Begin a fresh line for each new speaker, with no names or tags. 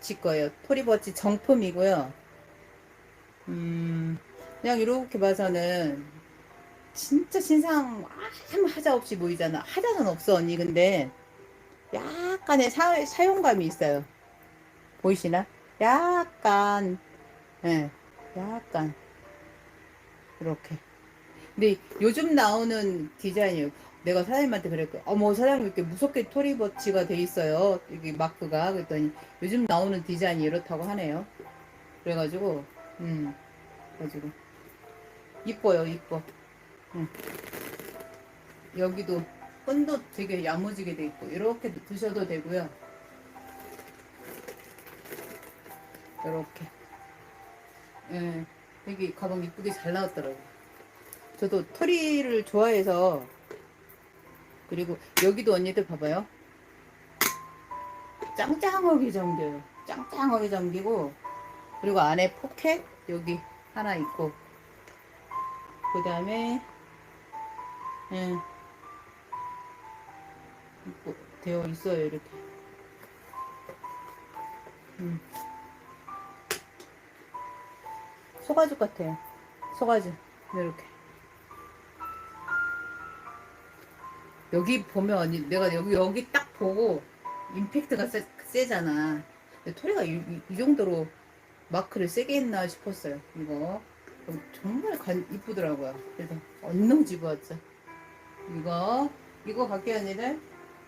토리버치 거예요. 토리버치 정품이고요. 음, 그냥 이렇게 봐서는 진짜 신상 아무 하자 없이 보이잖아. 하자는 없어 언니. 근데 약간의 사, 사용감이 있어요. 보이시나? 약간, 예, 약간 이렇게. 근데 요즘 나오는 디자인이에요. 내가 사장님한테 그랬고, 어머 사장님 이렇게 무섭게 토리버치가 돼 있어요. 여기 마크가 그랬더니 요즘 나오는 디자인이 이렇다고 하네요. 그래가지고, 음, 가지고 이뻐요, 이뻐. 음. 여기도 끈도 되게 야무지게 돼 있고 이렇게 두셔도 되고요. 이렇게. 예, 되게 가방 이쁘게 잘 나왔더라고요. 저도 토리를 좋아해서 그리고 여기도 언니들 봐봐요. 짱짱하게 잠겨요. 짱짱하게 잠기고 그리고 안에 포켓 여기 하나 있고 그 다음에 예, 있고 되어 있어요 이렇게. 음. 소가죽 같아요. 소가죽 이렇게. 여기 보면 내가 여기 여기 딱 보고 임팩트가 세, 세잖아. 근데 토리가 이, 이- 이 정도로 마크를 세게 했나 싶었어요. 이거 그럼 정말 간, 이쁘더라고요. 그래서 얼른 집어왔죠. 이거 이거 갈게요 언니들.